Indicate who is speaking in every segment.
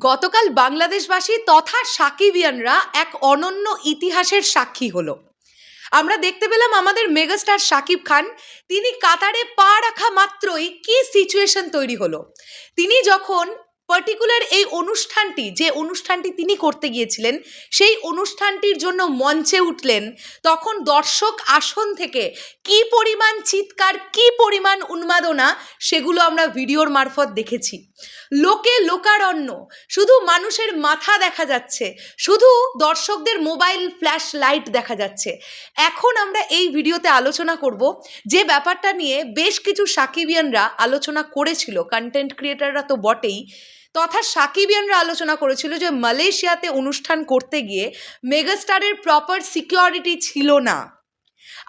Speaker 1: গতকাল বাংলাদেশবাসী তথা সাকিবিয়ানরা এক অনন্য ইতিহাসের সাক্ষী হলো। আমরা দেখতে পেলাম আমাদের মেগাস্টার সাকিব খান, তিনি কাতারে পা রাখা মাত্রই কি সিচুয়েশন তৈরি হলো। তিনি যখন পার্টিকুলার এই অনুষ্ঠানটি, যে অনুষ্ঠানটি তিনি করতে গিয়েছিলেন, সেই অনুষ্ঠানটির জন্য মঞ্চে উঠলেন। তখন দর্শক আসন থেকে কি পরিমাণ চিৎকার, কি পরিমাণ উন্মাদনা, সেগুলো আমরা ভিডিওর মারফত দেখেছি। লোকে লোকারণ্য, শুধু মানুষের মাথা দেখা যাচ্ছে, শুধু দর্শকদের মোবাইল ফ্ল্যাশ লাইট দেখা যাচ্ছে। এখন আমরা এই ভিডিওতে আলোচনা করব যে ব্যাপারটা নিয়ে বেশ কিছু সাকিবিয়ানরা আলোচনা করেছিল কন্টেন্ট ক্রিয়েটাররা তো বটেই। তথা সাকিবিয়ানরা আলোচনা করেছিল যে মালয়েশিয়াতে অনুষ্ঠান করতে গিয়ে মেগাস্টারের প্রপার সিকিউরিটি ছিল না।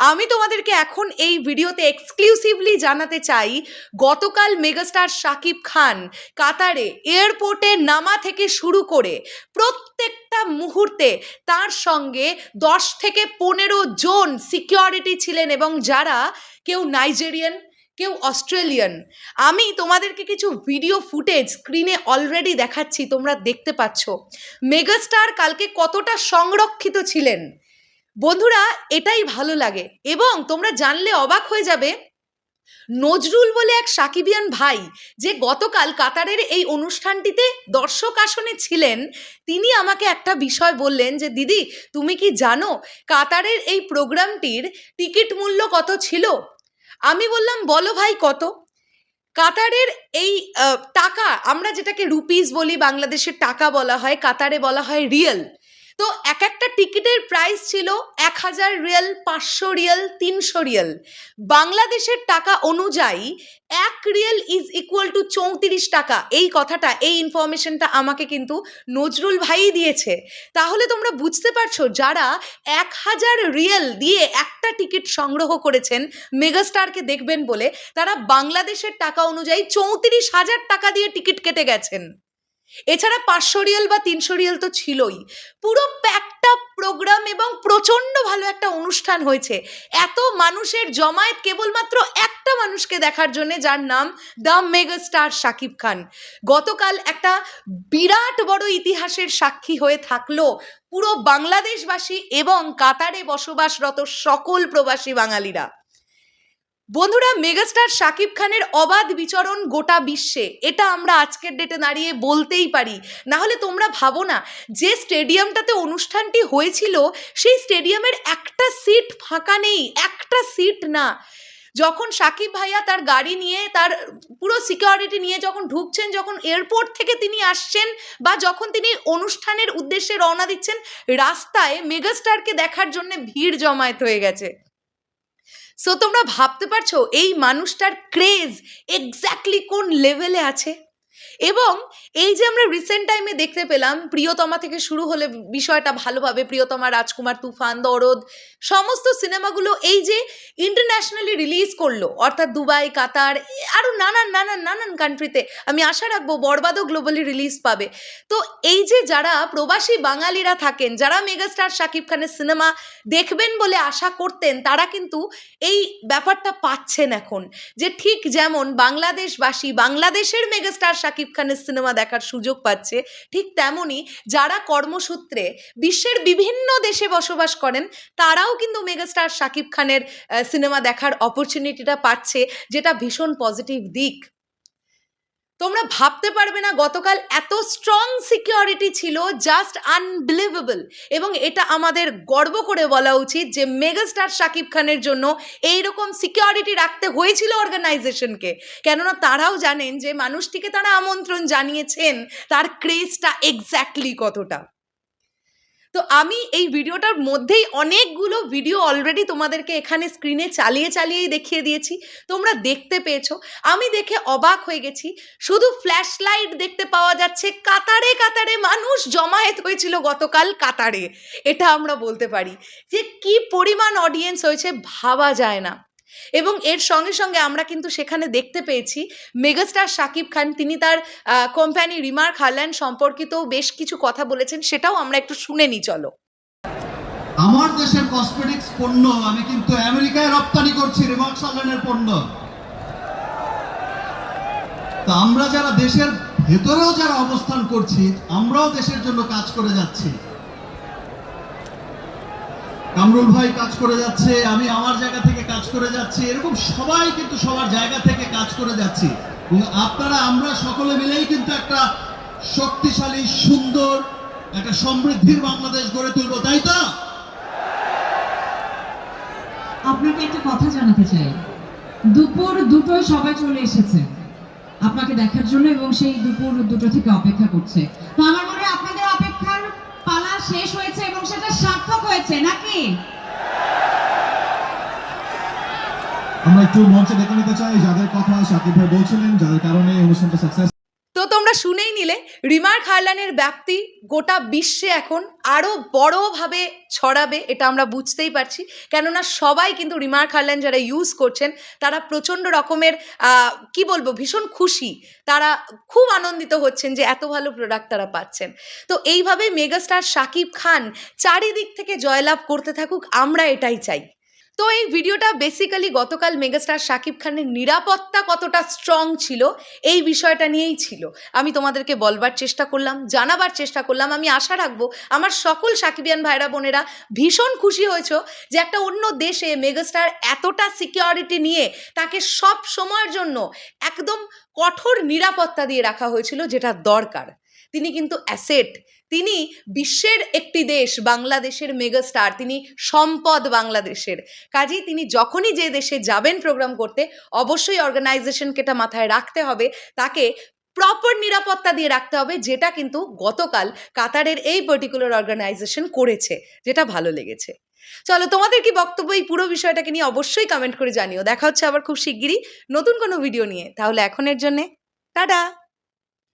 Speaker 1: আমি তোমাদেরকে এখন এই ভিডিওতে এক্সক্লুসিভলি জানাতে চাই, গতকাল মেগাস্টার শাকিব খান কাতারে এয়ারপোর্টে নামা থেকে শুরু করে প্রত্যেকটা মুহূর্তে তার সঙ্গে দশ থেকে পনেরো জন সিকিউরিটি ছিলেন এবং যারা কেউ নাইজেরিয়ান কেউ অস্ট্রেলিয়ান। আমি তোমাদেরকে কিছু ভিডিও ফুটেজ স্ক্রিনে অলরেডি দেখাচ্ছি, তোমরা দেখতে পাচ্ছ। মেগাস্টার কালকে কতটা সংরক্ষিত ছিলেন? বন্ধুরা, এটাই ভালো লাগে। এবং তোমরা জানলে অবাক হয়ে যাবে, নজরুল বলে এক সাকিবিয়ান ভাই, যে গতকাল কাতারের এই অনুষ্ঠানটিতে দর্শক আসনে ছিলেন, তিনি আমাকে একটা বিষয় বললেন যে, দিদি, তুমি কি জানো, কাতারের এই প্রোগ্রামটির টিকিট মূল্য কত ছিল? আমি বললাম, বলো ভাই কত? কাতারের এই টাকা, আমরা যেটাকে রুপিস বলি বাংলাদেশের টাকা বলা হয়, কাতারে বলা হয় রিয়েল। তো এক একটা টিকিটের প্রাইস ছিল এক হাজার রিয়াল পাঁচশো রিয়াল তিনশো রিয়াল বাংলাদেশের টাকা অনুযায়ী এক রিয়েল ইজ ইকুয়াল টু চৌত্রিশ টাকা। এই কথাটা, এই ইনফরমেশনটা আমাকে কিন্তু নজরুল ভাইই দিয়েছে। তাহলে তোমরা বুঝতে পারছ, যারা এক হাজার রিয়েল দিয়ে একটা টিকিট সংগ্রহ করেছেন মেগাস্টারকে দেখবেন বলে, তারা বাংলাদেশের টাকা অনুযায়ী চৌত্রিশ হাজার টাকা দিয়ে টিকিট কেটে গেছেন। এছাড়া পাঁচশো রিয়েল বা তিনশো রিয়েল তো ছিলই। পুরো প্যাকটা প্রোগ্রাম এবং প্রচণ্ড ভালো একটা অনুষ্ঠান হয়েছে। এত মানুষের জমায়েত কেবলমাত্র একটা মানুষকে দেখার জন্য, যার নাম the mega star Shakib Khan. গতকাল একটা বিরাট বড় ইতিহাসের সাক্ষী হয়ে থাকল পুরো বাংলাদেশবাসী এবং কাতারে বসবাসরত সকল প্রবাসী বাঙালিরা। বন্ধুরা মেগাস্টার শাকিব খানের অবাধ বিচরণ গোটা বিশ্বে। এটা আমরা আজকের ডেটে দাঁড়িয়ে বলতেই পারি। না হলে তোমরা ভাবো না, যে স্টেডিয়ামটাতে অনুষ্ঠানটি হয়েছিল, সেই স্টেডিয়ামের একটা সিট ফাঁকা নেই, একটা সিট না। যখন সাকিব ভাইয়া তার গাড়ি নিয়ে, তার পুরো সিকিউরিটি নিয়ে যখন ঢুকছেন, যখন এয়ারপোর্ট থেকে তিনি আসছেন বা যখন তিনি অনুষ্ঠানের উদ্দেশ্যে রওনা দিচ্ছেন, রাস্তায় মেগাস্টারকে দেখার জন্য ভিড় জমায়েত হয়ে গেছে। সো তোমরা ভাবতে পারছ এই মানুষটার ক্রেজ এক্স্যাক্টলি কোন লেভেলে আছে? এবং এই যে আমরা রিসেন্ট টাইমে দেখতে পেলাম, প্রিয়তমা থেকে শুরু হলে বিষয়টা ভালোভাবে, প্রিয়তমা, রাজকুমার, তুফান, দরদ, সমস্ত সিনেমাগুলো এই যে ইন্টারন্যাশনালি রিলিজ করল, অর্থাৎ দুবাই, কাতার আরও নানান নানান নানান কান্ট্রিতে আমি আশা রাখব বরবাদও গ্লোবালি রিলিজ পাবে। তো এই যে যারা প্রবাসী বাঙালিরা থাকেন, যারা মেগাস্টার শাকিব খানের সিনেমা দেখবেন বলে আশা করতেন, তারা কিন্তু এই ব্যাপারটা পাচ্ছেন এখন। যে ঠিক যেমন বাংলাদেশবাসী, বাংলাদেশের মেগাস্টার শাকিব খানের সিনেমা দেখার সুযোগ পাচ্ছে, ঠিক তেমনই যারা কর্মসূত্রে বিশ্বের বিভিন্ন দেশে বসবাস করেন, তারাও কিন্তু মেগাস্টার শাকিব খানের সিনেমা দেখার অপরচুনিটিটা পাচ্ছে, যেটা ভীষণ পজিটিভ দিক। তোমরা ভাবতে পারবে না, গতকাল এত স্ট্রং সিকিউরিটি ছিল জাস্ট আনবিলিভেবল এবং এটা আমাদের গর্ব করে বলা উচিত যে মেগাস্টার শাকিব খানের জন্য এই রকম সিকিউরিটি রাখতে হয়েছিল অর্গানাইজেশনকে কেননা তারাও জানেন যে মানুষটিকে তারা আমন্ত্রণ জানিয়েছেন, তার ক্রেজটা এক্স্যাক্টলি কতটা। তো আমি এই ভিডিওটার মধ্যেই অনেকগুলো ভিডিও অলরেডি তোমাদেরকে এখানে স্ক্রিনে চালিয়ে চালিয়েই দেখিয়ে দিয়েছি। তোমরা দেখতে পেয়েছ। আমি দেখে অবাক হয়ে গেছি। শুধু ফ্ল্যাশ লাইট দেখতে পাওয়া যাচ্ছে। কাতারে কাতারে মানুষ জমায়েত হয়েছিল গতকাল কাতারে। এটা আমরা বলতে পারি। যে কি পরিমাণ অডিয়েন্স হয়েছে ভাবা যায় না। এবং এর সঙ্গে সঙ্গে আমরা কিন্তু সেখানে দেখতে পেয়েছি মেগাস্টার শাকিব খান। তিনি তার কোম্পানি রিমার্ক হারল্যান্ড সম্পর্কিত বেশ কিছু কথা বলেছেন, সেটাও আমরা একটু শুনে নিই, চলো।
Speaker 2: আমার দেশের কসমেটিক্স পণ্য, আমি কিন্তু আমেরিকায় রপ্তানি করছি রিমার্ক সালনের পণ্য। তো আমরা যারা দেশের ভেতরেও যারা অবস্থান করছি, আমরাও দেশের জন্য কাজ করে যাচ্ছি। কামরুল ভাই কাজ করে যাচ্ছে, আমি আমার জায়গা থেকে কাজ করে যাচ্ছি, এরকম সবাই কিন্তু সবার জায়গা থেকে কাজ করে যাচ্ছি। আপনারা, আমরা সকলে মিলেই কিন্তু একটা শক্তিশালী, সুন্দর, একটা সমৃদ্ধির বাংলাদেশ গড়ে তুলবো, তাই তো?
Speaker 3: আপনাকে একটা কথা জানাতে চাই। দুপুর দুটোয় সবাই চলে এসেছে। আপনাকে দেখার জন্য এবং সেই দুপুর দুটো থেকে অপেক্ষা করছে। তো হয়েছে নাকি?
Speaker 4: আমরা একটু মঞ্চে ডেকে নিতে চাই, যাদের কথা সাকিব ভাই বলছিলেন, যাদের কারণে অনুষ্ঠানটা সাকসেস
Speaker 1: তোমরা শুনেই নিলে, রিমার খারলানের ব্যাপ্তি গোটা বিশ্বে এখন আরও বড়ভাবে ছড়াবে, এটা আমরা বুঝতেই পারছি। কেননা সবাই কিন্তু রিমার খারলান যারা ইউজ করছেন, তারা প্রচণ্ড রকমের কি বলব, ভীষণ খুশি। তারা খুব আনন্দিত হচ্ছেন যে এত ভালো প্রোডাক্ট তারা পাচ্ছেন। তো এইভাবে মেগাস্টার শাকিব খান চারিদিক থেকে জয়লাভ করতে থাকুক, আমরা এটাই চাই। তো এই ভিডিওটা বেসিক্যালি গতকাল মেগাস্টার শাকিব খানের নিরাপত্তা কতটা স্ট্রং ছিল, এই বিষয়টা নিয়েই ছিল। আমি তোমাদেরকে বলবার চেষ্টা করলাম, জানাবার চেষ্টা করলাম। আমি আশা রাখব, আমার সকল সাকিবিয়ান ভাইরা, বোনেরা ভীষণ খুশি হয়েছো যে একটা অন্য দেশে মেগাস্টার এতটা সিকিউরিটি নিয়ে তাকে সব সময়ের জন্য একদম কঠোর নিরাপত্তা দিয়ে রাখা হয়েছিল, যেটা দরকার। তিনি কিন্তু অ্যাসেট। তিনি বিশ্বের একটি দেশ, বাংলাদেশের মেগাস্টার। তিনি সম্পদ বাংলাদেশের। কাজেই তিনি যখনই যে দেশে যাবেন প্রোগ্রাম করতে, অবশ্যই অর্গানাইজেশনকে এটা মাথায় রাখতে হবে। তাকে প্রপার নিরাপত্তা দিয়ে রাখতে হবে, যেটা কিন্তু গতকাল কাতারের এই পার্টিকুলার অর্গানাইজেশন করেছে, যেটা ভালো লেগেছে। চলো, তোমাদের কি বক্তব্য এই পুরো বিষয়টাকে নিয়ে অবশ্যই কমেন্ট করে জানিও। দেখা হচ্ছে আবার খুব শিগগিরই নতুন কোনো ভিডিও নিয়ে। তাহলে এখনের জন্যে, টাটা!